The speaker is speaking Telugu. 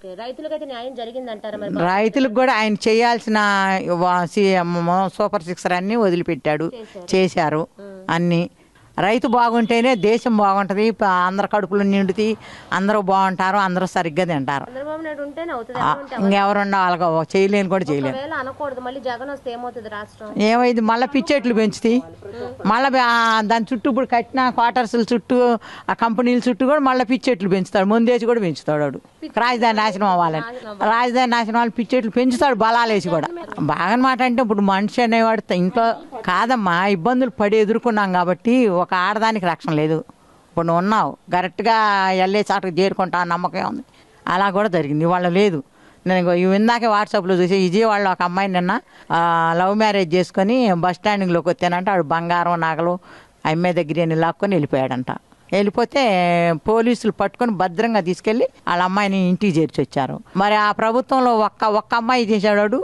ఓకే. రైతులకైతే న్యాయం జరిగిందంటారా మరి రైతులకు కూడా ఆయన చేయాల్సిన సూపర్ సిక్సర్ అన్ని వదిలిపెట్టాడు. చేశారు. అన్ని. రైతు బాగుంటేనే దేశం బాగుంటుంది. అందరి కడుపులు నిండుతాయి అందరూ బాగుంటారు అందరూ సరిగ్గా తింటారు. ఇంకెవరున్నా వాళ్ళగా చేయలేని కూడా రాష్ట్రం? ఏమైంది? మళ్ళీ పిచ్చెట్లు పెంచుతాయి మళ్ళీ దాని చుట్టూ ఇప్పుడు కట్టిన క్వార్టర్స్ల చుట్టూ ఆ కంపెనీల చుట్టూ కూడా మళ్ళీ పిచ్చెట్లు పెంచుతాడు. ముందేసి కూడా పెంచుతాడు వాడు. రాజధాని నాశనం అవ్వాలని. రాజధాని నాశనం అవ్వాలి పిచ్చెట్లు పెంచుతాడు బలాలేసి కూడా. బాగా మాట అంటే ఇప్పుడు మనిషి అనేవాడు ఇంట్లో కాదమ్మా ఇబ్బందులు పడి ఎదుర్కొన్నాం కాబట్టి ఒక ఆడదానికి రక్షణ లేదు. ఇప్పుడు నువ్వు ఉన్నావు. కరెక్ట్గా వెళ్ళే చాటుకు చేరుకుంటా నమ్మకం ఉంది. అలా కూడా జరిగింది. ఇవాళ లేదు. నేను ఇవి ఇందాకే వాట్సాప్లో చూసి విజయవాడలో ఒక అమ్మాయిని నిన్న లవ్ మ్యారేజ్ చేసుకొని బస్ స్టాండింగ్లోకి వచ్చానంటే. ఆడు బంగారం నగలు అమ్మాయి దగ్గర లాక్కొని వెళ్ళిపోయాడంట. వెళ్ళిపోతే పోలీసులు పట్టుకొని భద్రంగా తీసుకెళ్ళి వాళ్ళ అమ్మాయిని ఇంటికి చేర్చి వచ్చారు మరి ఆ ప్రభుత్వంలో ఒక్క ఒక్క అమ్మాయి చేశాడు